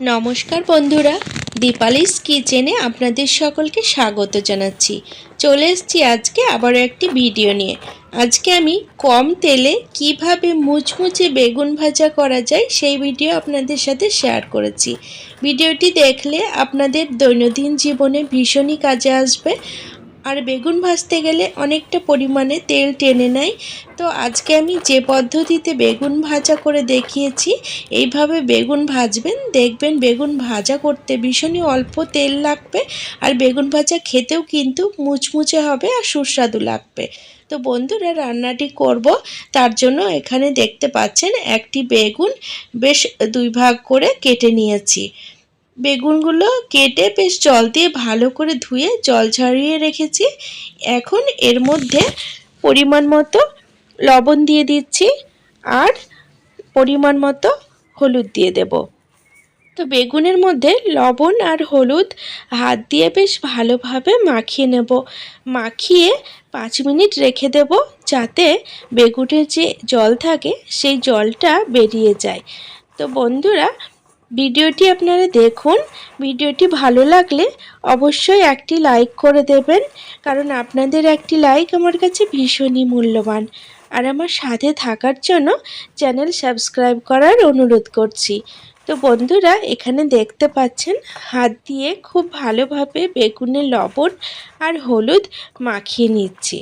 নমস্কার বন্ধুরা, দীপালিস কিচেনে আপনাদের সকলকে স্বাগত জানাচ্ছি। চলে এসেছি আজকে আবারও একটি ভিডিও নিয়ে। আজকে আমি কম তেলে কীভাবে মুচমুচে বেগুন ভাজা করা যায় সেই ভিডিও আপনাদের সাথে শেয়ার করেছি। ভিডিওটি দেখলে আপনাদের দৈনন্দিন জীবনে ভীষণই কাজে আসবে। আর বেগুন ভাজতে গেলে অনেকটা পরিমাণে তেল টেনে নেয়। তো আজকে আমি যে পদ্ধতিতে বেগুন ভাজা করে দেখিয়েছি, এইভাবে বেগুন ভাজবেন। দেখবেন বেগুন ভাজা করতে ভীষণই অল্প তেল লাগবে আর বেগুন ভাজা খেতেও কিন্তু মুচমুচে হবে আর সুস্বাদু লাগবে। তো বন্ধুরা, রান্নাটি করব। তার জন্য এখানে দেখতে পাচ্ছেন একটি বেগুন বেশ দুই ভাগ করে কেটে নিয়েছি। বেগুনগুলো কেটে বেশ জল দিয়ে ভালো করে ধুয়ে জল ঝরিয়ে রেখেছি। এখন এর মধ্যে পরিমাণ মতো লবণ দিয়ে দিচ্ছি আর পরিমাণ মতো হলুদ দিয়ে দেব। তো বেগুনের মধ্যে লবণ আর হলুদ হাত দিয়ে বেশ ভালোভাবে মাখিয়ে নেব। মাখিয়ে পাঁচ মিনিট রেখে দেব যাতে বেগুনের যে জল থাকে সেই জলটা বেরিয়ে যায়। তো বন্ধুরা ভিডিওটি আপনারা দেখুন। ভিডিওটি ভালো লাগলে অবশ্যই একটি লাইক করে দেবেন, কারণ আপনাদের একটি লাইক আমার কাছে ভীষণই মূল্যবান। আর আমার সাথে থাকার জন্য চ্যানেল সাবস্ক্রাইব করার অনুরোধ করছি। তো বন্ধুরা, এখানে দেখতে পাচ্ছেন, হাত দিয়ে খুব ভালোভাবে বেগুনের লবণ আর হলুদ মাখিয়ে নিচ্ছি।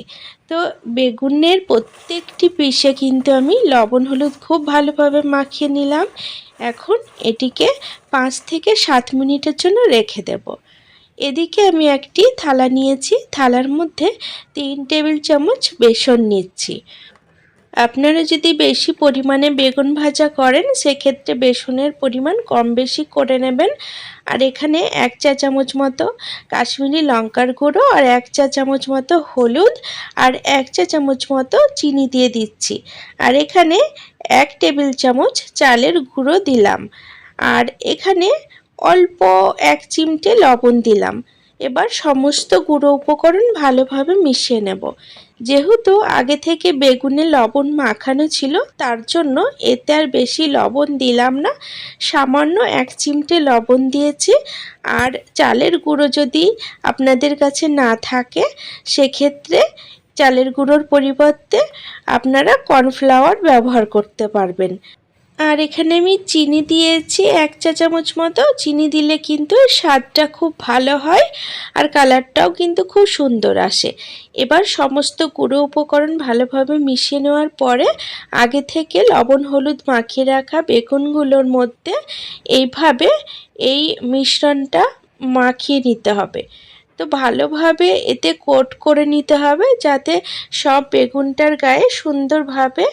তো বেগুনের প্রত্যেকটি পিসে কিন্তু আমি লবণ হলুদ খুব ভালোভাবে মাখিয়ে নিলাম। এখন এটিকে পাঁচ থেকে সাত মিনিটের জন্য রেখে দেব। এদিকে আমি একটি থালা নিয়েছি। থালার মধ্যে তিন টেবিল চামচ বেসন নিচ্ছি। আপনারা যদি বেশি পরিমাণে বেগুন ভাজা করেন, সেক্ষেত্রে বেসনের পরিমাণ কম বেশি করে নেবেন। আর এখানে এক চা চামচ মতো কাশ্মীরি লঙ্কার গুঁড়ো আর এক চা চামচ মতো হলুদ আর এক চা চামচ মতো চিনি দিয়ে দিচ্ছি। আর এখানে এক টেবিল চামচ চালের গুঁড়ো দিলাম। আর এখানে অল্প এক চিমটে লবণ দিলাম। এবার সমস্ত গুঁড়ো উপকরণ ভালোভাবে মিশিয়ে নেব। যেহেতু আগে থেকে বেগুনে লবণ মাখানো ছিল, তার জন্য এতে আর বেশি লবণ দিলাম না। সামান্য এক চিমটে লবণ দিয়েছি। আর চালের গুঁড়ো যদি আপনাদের কাছে না থাকে, সেক্ষেত্রে চালের গুঁড়োর পরিবর্তে আপনারা কর্নফ্লাওয়ার ব্যবহার করতে পারবেন। আর এখানে আমি চিনি দিয়েছি এক চা চামচ মতো। চিনি দিলে কিন্তু স্বাদটা খুব ভালো হয় আর কালারটাও কিন্তু খুব সুন্দর আসে। এবার সমস্ত গুঁড়ো উপকরণ ভালোভাবে মিশিয়ে নেওয়ার পরে আগে থেকে লবণ হলুদ মাখিয়ে রাখা বেগুনগুলোর মধ্যে এইভাবে এই মিশ্রণটা মাখিয়ে নিতে হবে। তো ভালোভাবে এতে কোট করে নিতে হবে যাতে সব বেগুনটার গায়ে সুন্দরভাবে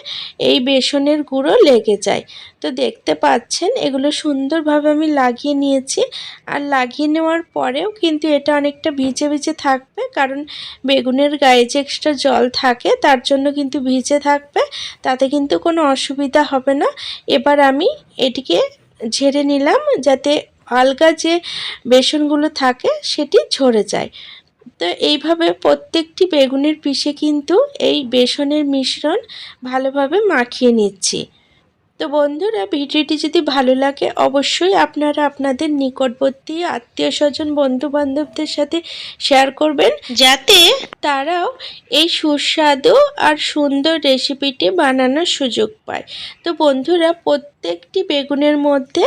এই বেসনের গুঁড়ো লেগে যায়। তো দেখতে পাচ্ছেন, এগুলো সুন্দরভাবে আমি লাগিয়ে নিয়েছি। আর লাগিয়ে নেওয়ার পরেও কিন্তু এটা অনেকটা ভিজে ভিজে থাকবে কারণ বেগুনের গায়ে যে এক্সট্রা জল থাকে তার জন্য কিন্তু ভিজে থাকবে, তাতে কিন্তু কোনো অসুবিধা হবে না। এবার আমি এটিকে ঝেড়ে নিলাম যাতে আলগা যে বেসনগুলো থাকে সেটি ঝরে যায়। তো এইভাবে প্রত্যেকটি বেগুনের পিষে কিন্তু এই বেসনের মিশ্রণ ভালোভাবে মাখিয়ে নিচ্ছি। তো বন্ধুরা ভিডিওটি যদি ভালো লাগে অবশ্যই আপনারা আপনাদের নিকটবর্তী আত্মীয় স্বজন বন্ধু বান্ধবদের সাথে শেয়ার করবেন। যাতে তারাও এই সুস্বাদু আর সুন্দর রেসিপিটি বানানোর সুযোগ পায়। তো বন্ধুরা প্রত্যেকটি বেগুনের মধ্যে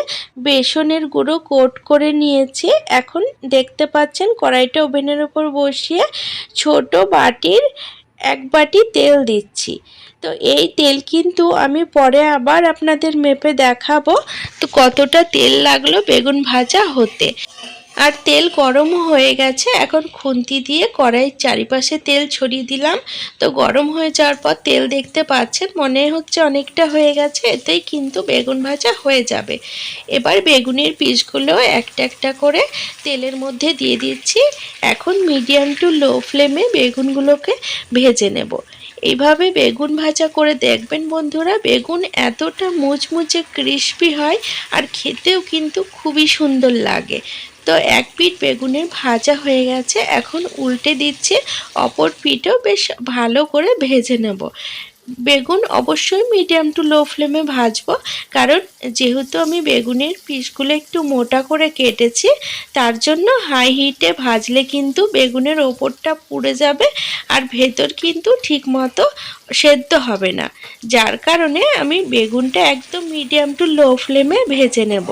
বেসনের গুঁড়ো কোট করে নিয়েছি। এখন দেখতে পাচ্ছেন কড়াইটা ওভেনের ওপর বসিয়ে ছোট বাটির এক বাটি তেল দিচ্ছি। তো এই তেল কিন্তু আমি পরে আবার আপনাদের মেপে দেখাবো তো কতটা তেল লাগল বেগুন ভাজা হতে। আর তেল গরম হয়ে গেছে। এখন খুন্তি দিয়ে কড়াইয়ের চারিপাশে তেল ছড়িয়ে দিলাম। তো গরম হয়ে যাওয়ার পর তেল দেখতে পাচ্ছেন, মনে হচ্ছে অনেকটা হয়ে গেছে। এতেই কিন্তু বেগুন ভাজা হয়ে যাবে। এবার বেগুনের পিসগুলো একটা একটা করে তেলের মধ্যে দিয়ে দিচ্ছি। এখন মিডিয়াম টু লো ফ্লেমে বেগুনগুলোকে ভেজে নেব। এইভাবে বেগুন ভাজা করে দেখবেন বন্ধুরা, বেগুন এতটা মুচমুচে ক্রিস্পি হয় আর খেতেও কিন্তু খুবই সুন্দর লাগে। তো এক পিঠ বেগুনের ভাজা হয়ে গেছে। এখন উল্টে দিচ্ছে, অপর পিঠও বেশ ভালো করে ভেজে নেব। বেগুন অবশ্যই মিডিয়াম টু লো ফ্লেমে ভাজবো, কারণ যেহেতু আমি বেগুনের পিসগুলো একটু মোটা করে কেটেছি, তার জন্য হাই হিটে ভাজলে কিন্তু বেগুনের ওপরটা পুড়ে যাবে আর ভেতর কিন্তু ঠিক মতো সেদ্ধ হবে না। যার কারণে আমি বেগুনটা একদম মিডিয়াম টু লো ফ্লেমে ভেজে নেব।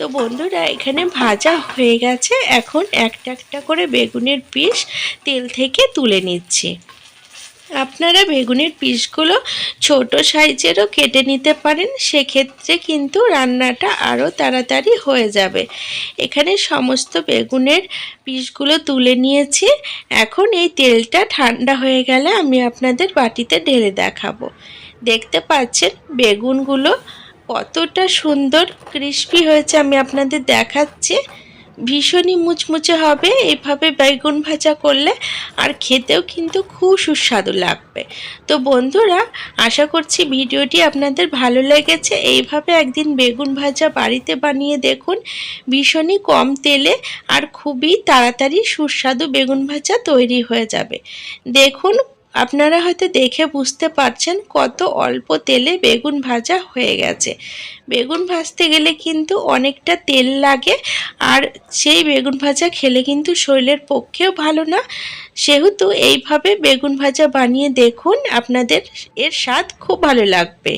তো বন্ধুরা, এখানে ভাজা হয়ে গেছে। এখন একটা একটা করে বেগুনের পিস তেল থেকে তুলে নিচ্ছি। আপনারা বেগুনের পিসগুলো ছোট সাইজেরও কেটে নিতে পারেন, সেক্ষেত্রে কিন্তু রান্নাটা আরও তাড়াতাড়ি হয়ে যাবে। এখানে সমস্ত বেগুনের পিসগুলো তুলে নিয়েছি। এখন এই তেলটা ঠান্ডা হয়ে গেলে আমি আপনাদের বাটিতে ঢেলে দেখাবো। দেখতে পাচ্ছেন বেগুনগুলো কতটা সুন্দর ক্রিস্পি হয়েছে আমি আপনাদের দেখাচ্ছি। ভীষণই মুচমুচে হবে, এভাবে বেগুন ভাজা করলে আর খেতেও কিন্তু খুব সুস্বাদু লাগবে। তো বন্ধুরা, আশা করছি ভিডিওটি আপনাদের ভালো লেগেছে। এইভাবে একদিন বেগুন ভাজা বাড়িতে বানিয়ে দেখুন, ভীষণই কম তেলে আর খুবই তাড়াতাড়ি সুস্বাদু বেগুন ভাজা তৈরি হয়ে যাবে। দেখুন আপনারা হয়তো দেখে বুঝতে পারছেন কত অল্প তেলে বেগুন ভাজা হয়ে গেছে। বেগুন ভাজতে গেলে কিন্তু অনেকটা তেল লাগে আর সেই বেগুন ভাজা খেলে কিন্তু শরীরের পক্ষেও ভালো না। সেহেতু এইভাবে বেগুন ভাজা বানিয়ে দেখুন, আপনাদের এর স্বাদ খুব ভালো লাগবে।